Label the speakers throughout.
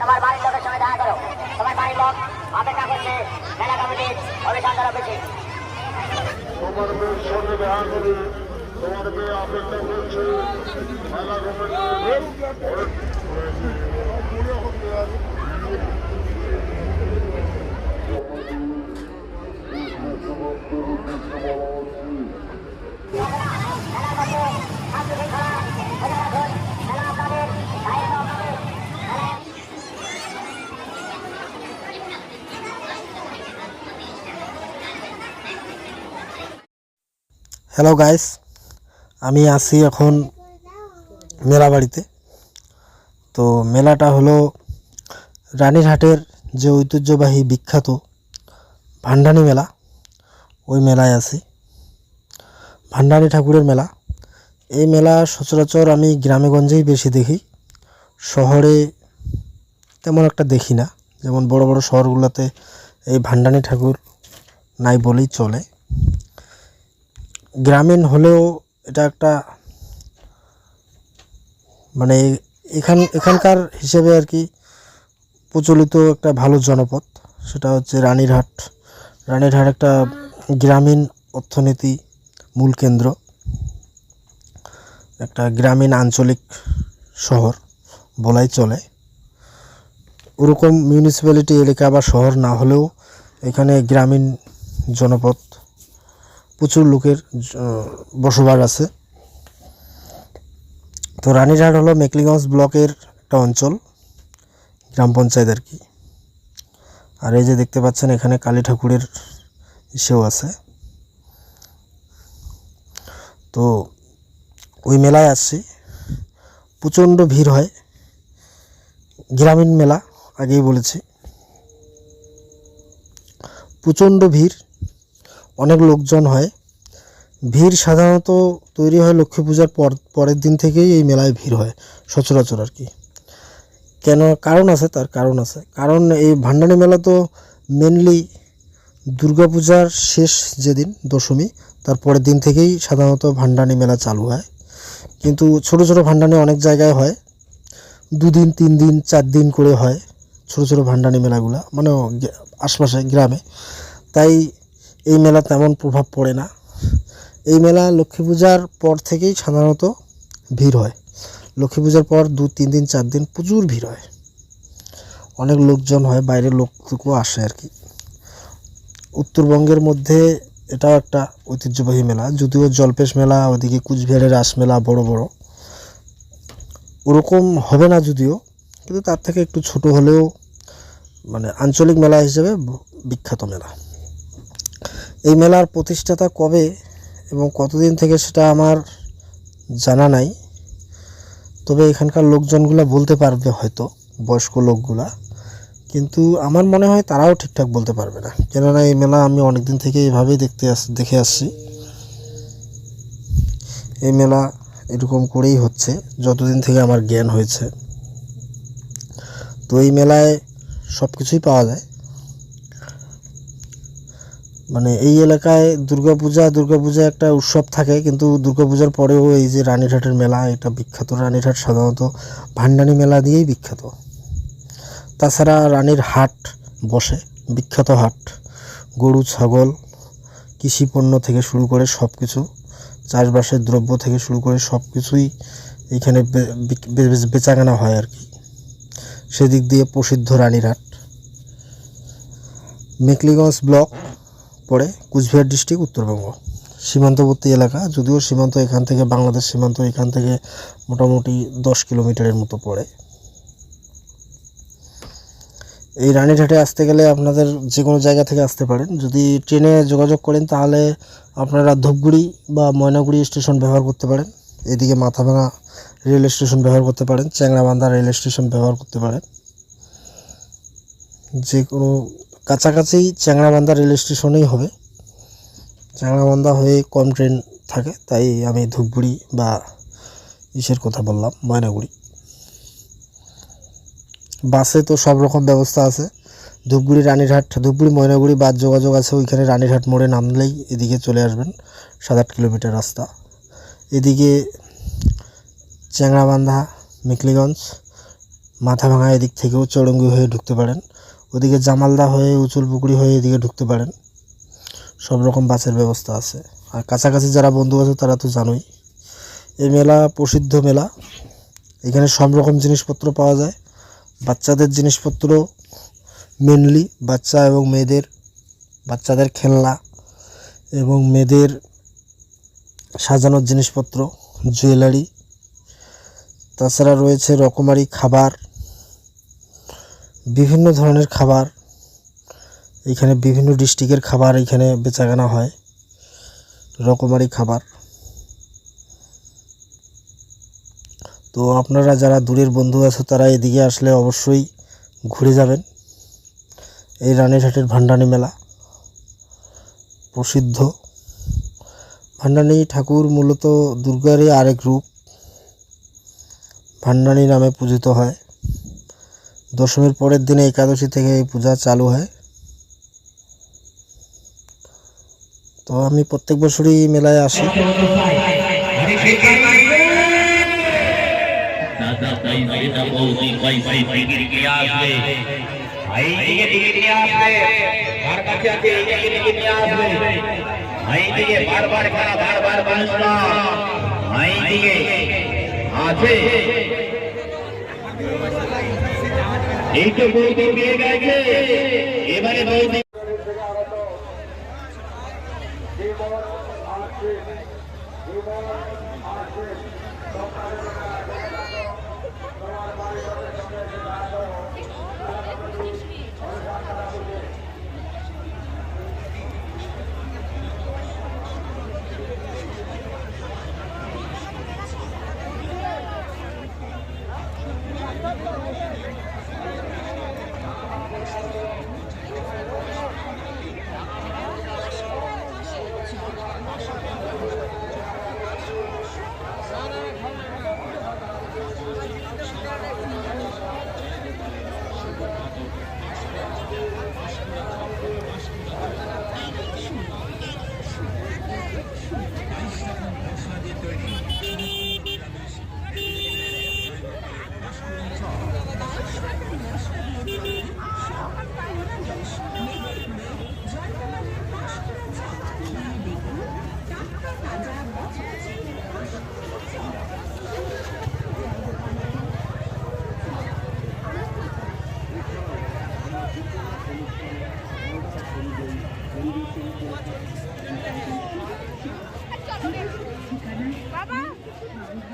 Speaker 1: তোমার বাড়ির লোকের সঙ্গে দেখা করো। তোমার বাড়ির লোক অপেক্ষা করছে। মেলা কমিটির অভিসন্ধান অফিসে
Speaker 2: তোমার মেয়ের সঙ্গে দেখা করি তোমার মেয়ে অপেক্ষা করছে। মেলা
Speaker 3: হ্যালো গাইস আমি আছি এখন মেলা বাড়িতে। তো মেলাটা হলো রানীরহাটের যে ঐতিহ্যবাহী বিখ্যাত ভান্ডানি মেলা, ওই মেলায় আছি। ভান্ডানি ঠাকুরের মেলা। এই মেলা সচরাচর আমি গ্রামেগঞ্জেই বেশি দেখি। শহরে তেমন একটা দেখি না। যেমন বড় বড় শহরগুলোতে এই ভান্ডানি ঠাকুর নাই বলেই চলে। গ্রামীণ হলেও এটা একটা মানে এখান, এখানকার হিসেবে আর কি প্রচলিত একটা ভালো জনপদ। সেটা হচ্ছে রানীরহাট। রানীরহাট একটা গ্রামীণ অর্থনীতি মূল কেন্দ্র। একটা গ্রামীণ আঞ্চলিক শহর বলাই চলে। ওরকম মিউনিসিপ্যালিটি এলাকা বা শহর না হলেও এখানে গ্রামীণ জনপদ প্রচুর লোকের বসবাস আছে। তো রানীরহাট হলো মেকলিগঞ্জ ব্লকের একটা অঞ্চল, গ্রাম পঞ্চায়েত আর কি। আর এই যে দেখতে পাচ্ছেন, এখানে কালী ঠাকুরের ইসেও আছে। তো ওই মেলায় আসছি। প্রচণ্ড ভিড় হয়। গ্রামীণ মেলা, আগেই বলেছি। প্রচণ্ড ভিড়। অনেক লোকজন হয়। ভিড় সাধারণত তৈরি হয় লক্ষ্মী পূজার পর পরের দিন থেকেই এই মেলায় ভিড় হয়, সচরাচর আর কি। কেন, কারণ আছে, তার কারণ আছে। কারণ এই ভান্ডানি মেলা তো মেনলি দুর্গাপূজার শেষ যেদিন, দশমী, তার পরের দিন থেকেই সাধারণত ভান্ডানি মেলা চালু হয়। কিন্তু ছোট ছোট ভান্ডানি অনেক জায়গায় হয়। দুদিন তিন দিন চার দিন করে হয় ছোট ছোট ভান্ডানি মেলাগুলা মানে আশপাশে, গ্রামে। তাই এই মেলা তেমন প্রভাব পড়ে না। এই মেলা লক্ষ্মী পূজার পর থেকেই সাধারণত ভিড় হয়। লক্ষ্মী পূজার পর দু, তিন দিন, চার দিন প্রচুর ভিড় হয়। অনেক লোকজন হয়, বাইরের লোকটুকু আসে আর কি। উত্তরবঙ্গের মধ্যে এটাও একটা ঐতিহ্যবাহী মেলা, যদিও জলপেশ মেলা, ওদিকে কুচবিহারের রাস মেলা বড় বড়। ওরকম হবে না যদিও, কিন্তু তার থেকে একটু ছোট হলেও মানে আঞ্চলিক মেলা হিসেবে বিখ্যাত মেলা। এই মেলার প্রতিষ্ঠাতা কবে এবং কতদিন থেকে সেটা আমার জানা নাই। তবে এখানকার লোকজনগুলো বলতে পারবে হয়তো, বয়স্ক লোকগুলা। কিন্তু আমার মনে হয় তারাও ঠিকঠাক বলতে পারবে না। কেননা এই মেলা আমি অনেক দিন থেকে এইভাবেই দেখতে আস, দেখে আসছি। এই মেলা এরকম করেই হচ্ছে, যতদিন থেকে আমার জ্ঞান হয়েছে। তো এই মেলায় সব কিছুই পাওয়া যায়। মানে এই এলাকায় দুর্গাপূজা দুর্গাপূজা একটা উৎসব থাকে, কিন্তু দুর্গাপূজার পরেও এই যে রানীরহাটের মেলা, এটা বিখ্যাত। রানীরহাট সাধারণত ভান্ডানি মেলা দিয়েই বিখ্যাত। তাছাড়া রানীর হাট বসে, বিখ্যাত হাট। গরু, ছাগল, কৃষি পণ্য থেকে শুরু করে সব কিছু চাষবাসের দ্রব্য থেকে শুরু করে সব কিছুই এখানে বেচাকেনা হয় আর কি। সেদিক দিয়ে প্রসিদ্ধ রানীরহাট। মেকলিগঞ্জ ব্লক পড়ে কুচবিহার ডিস্ট্রিক্ট, উত্তরবঙ্গ। সীমান্তবর্তী এলাকা, যদিও সীমান্ত এখান থেকে, বাংলাদেশ সীমান্ত এখান থেকে মোটামুটি দশ কিলোমিটারের মতো পড়ে। এই রানীঘাটে আসতে গেলে আপনাদের যে কোনো জায়গা থেকে আসতে পারেন। যদি ট্রেনে যোগাযোগ করেন, তাহলে আপনারা ধূপগুড়ি বা ময়নাগুড়ি স্টেশন ব্যবহার করতে পারেন। এদিকে মাথাভাঙা রেল স্টেশন ব্যবহার করতে পারেন। চ্যাংরাবান্ধা রেল স্টেশন ব্যবহার করতে পারেন। যে কোনো কাছাকাছি চ্যাংরাবান্ধা রেল স্টেশনেই হবে। চ্যাংরাবান্ধা হয়ে কম ট্রেন থাকে, তাই আমি ধূপগুড়ি বা ইসের কথা বললাম, ময়নাগুড়ি। বাসে তো সব রকম ব্যবস্থা আছে। ধূপগুড়ি, রানীরহাট, ধূপগুড়ি, ময়নাগুড়ি বাস যোগাযোগ আছে, ওইখানে রানীরহাট মোড়ে নামলেই এদিকে চলে আসবেন, সাত আট কিলোমিটার রাস্তা। এদিকে চ্যাংরাবান্ধা, মেকলিগঞ্জ মাথা ভাঙা এদিক থেকেও চৌরঙ্গি হয়ে ঢুকতে পারেন। ওদিকে জামালদা হয়ে উচুল পুকুরি হয়ে এদিকে ঢুকতে পারেন। সব রকম বাসের ব্যবস্থা আছে। আর কাছাকাছি যারা বন্ধু আছে তারা তো জানোই। এই মেলা প্রসিদ্ধ মেলা। এখানে সব রকম জিনিসপত্র পাওয়া যায়। বাচ্চাদের জিনিসপত্র মেনলি বাচ্চা এবং মেয়েদের। বাচ্চাদের খেলনা এবং মেয়েদের সাজানোর জিনিসপত্র জুয়েলারি তাছাড়া রয়েছে রকমারি খাবার। বিভিন্ন ধরনের খাবার, এখানে বিভিন্ন ডিস্ট্রিক্টের খাবার এখানে বেচাকেনা হয়, রকমারি খাবার। তো আপনারা যারা দূরের বন্ধু আছে, তারা এদিকে আসলে অবশ্যই ঘুরে যাবেন। এই রানীঘাটের ভান্ডানি মেলা প্রসিদ্ধ। ভান্ডানি ঠাকুর মূলত দুর্গারই আরেক রূপ। ভান্ডানি নামে পূজিত হয়। দশমীর পরের দিনে একাদশী থেকে এই পূজা চালু হয়। তো আমি প্রত্যেক বছরই মেলায় আসি।
Speaker 4: দাদা তাই সেটা বৌদি আসবে ভাই দিকে টিকিট নিয়ে আসবে কার কাছে আছে এবারে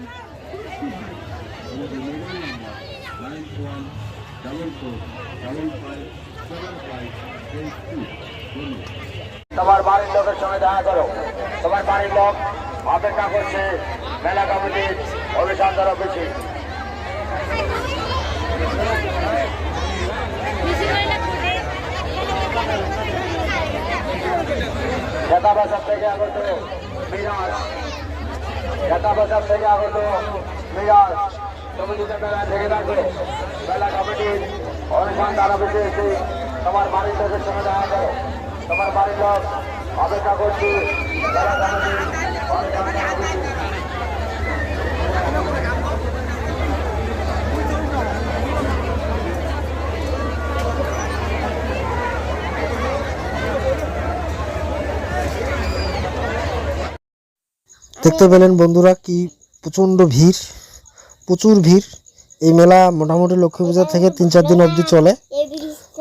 Speaker 4: বৌদি
Speaker 1: তোমার বাড়ির লোকের সঙ্গে দেখা করো। তোমার বাড়ির লোক অপেক্ষা করছে মেলা কমিটির অফিসে নেতাবাসার থেকে আগত মিরাজ থেকে আগত মিরাজ তুমি যদি মেলা থেকে থাকো মেলা কমিটির অনুসন্ধান অফিসে এসে তোমার বাড়ির লোকের সঙ্গে দেখা করো তোমার বাড়ির লোক অপেক্ষা করছি মেলা কমিটির অনুসন্ধান
Speaker 3: দেখতে পেলেন বন্ধুরা কি প্রচণ্ড ভিড় প্রচুর ভিড়। এই মেলা মোটামুটি লক্ষ্মী পূজা থেকে তিন চার দিন অবধি চলে।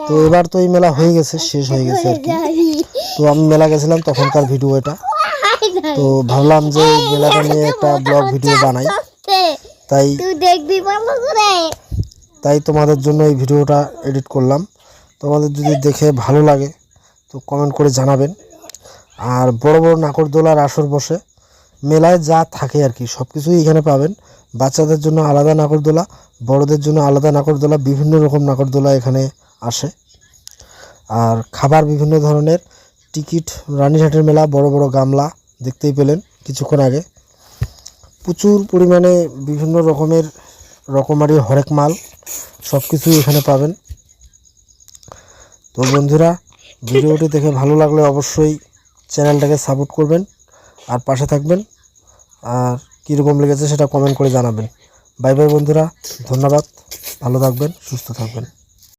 Speaker 3: তো এবার তো এই মেলা হয়ে গেছে শেষ হয়ে গেছে আর কি। তো আমি মেলা গেছিলাম তখনকার ভিডিও এটা। তো ভাবলাম যে এই মেলাটা নিয়ে একটা ব্লগ ভিডিও বানাই। তাই তাই তোমাদের জন্য এই ভিডিওটা এডিট করলাম। তোমাদের যদি দেখে ভালো লাগে তো কমেন্ট করে জানাবেন। আর বড় বড় নাকরদোলার আসর বসে মেলায় যা থাকে আর কি সব কিছুই এখানে পাবেন। বাচ্চাদের জন্য আলাদা নাকরদোলা, বড়দের জন্য আলাদা নাকরদোলা, বিভিন্ন রকম নাকরদোলা এখানে আসে। আর খাবার বিভিন্ন ধরনের, টিকিট রানীঘাটের মেলা, বড় বড় গামলা, দেখতেই পেলেন কিছুক্ষণ আগে। প্রচুর পরিমাণে বিভিন্ন রকমের রকমারি হরেক মাল সব কিছুই এখানে পাবেন। তো বন্ধুরা, ভিডিওটি দেখে ভালো লাগলে অবশ্যই চ্যানেলটাকে সাপোর্ট করবেন, আর পাশে থাকবেন। আর কীরকম লেগেছে সেটা কমেন্ট করে জানাবেন। বাই বাই বন্ধুরা, ধন্যবাদ, ভালো থাকবেন, সুস্থ থাকবেন।